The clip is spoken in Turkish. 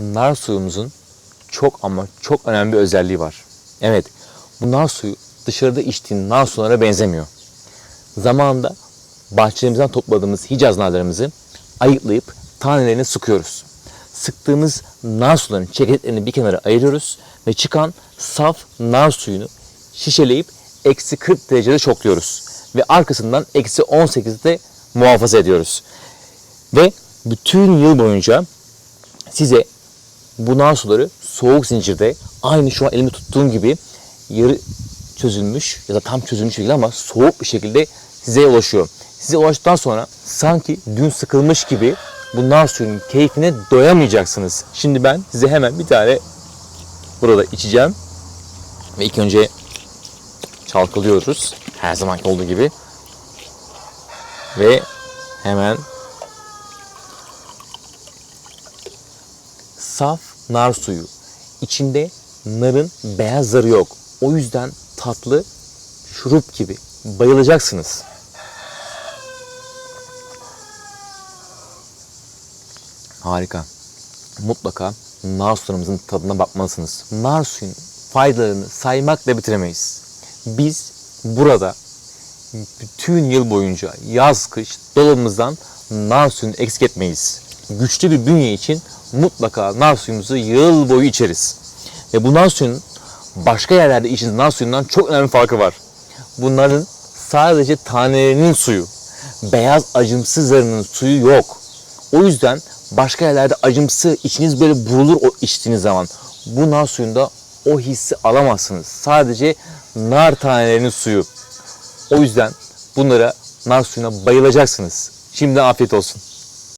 nar suyumuzun çok ama çok önemli bir özelliği var. Evet, bu nar suyu dışarıda içtiğin nar sularına benzemiyor. Zamanında bahçelerimizden topladığımız hicaz narlarımızı ayıklayıp tanelerini sıkıyoruz. Sıktığımız nar sularının çekirdeklerini bir kenara ayırıyoruz ve çıkan saf nar suyunu şişeleyip eksi 40 derecede çokluyoruz. Ve arkasından eksi 18'de muhafaza ediyoruz. Ve bütün yıl boyunca size bu nar suları soğuk zincirde aynı şu an elimi tuttuğum gibi yarı çözülmüş ya da tam çözülmüş şekilde ama soğuk bir şekilde size ulaşıyor. Size ulaştıktan sonra sanki dün sıkılmış gibi bu nar suyunun keyfine doyamayacaksınız. Şimdi ben size hemen bir tane burada içeceğim. Ve ilk önce çalkalıyoruz. Her zamanki olduğu gibi. Ve hemen saf nar suyu. İçinde narın beyaz zarı yok. O yüzden tatlı şurup gibi. Bayılacaksınız. Harika. Mutlaka nar suyumuzun tadına bakmalısınız. Nar suyunun faydalarını saymakla bitiremeyiz. Biz burada bütün yıl boyunca yaz kış dolabımızdan nar suyunu eksik etmeyiz. Güçlü bir bünye için mutlaka nar suyumuzu yıl boyu içeriz. Ve bu nar suyunun başka yerlerde içtiğiniz nar suyundan çok önemli farkı var. Bunların sadece tanelerinin suyu, beyaz acımsı zarının suyu yok. O yüzden başka yerlerde acımsı içiniz böyle burulur o içtiğiniz zaman. Bu nar suyunda o hissi alamazsınız. Sadece nar tanelerinin suyu. O yüzden bunlara nar suyuna bayılacaksınız. Şimdi afiyet olsun.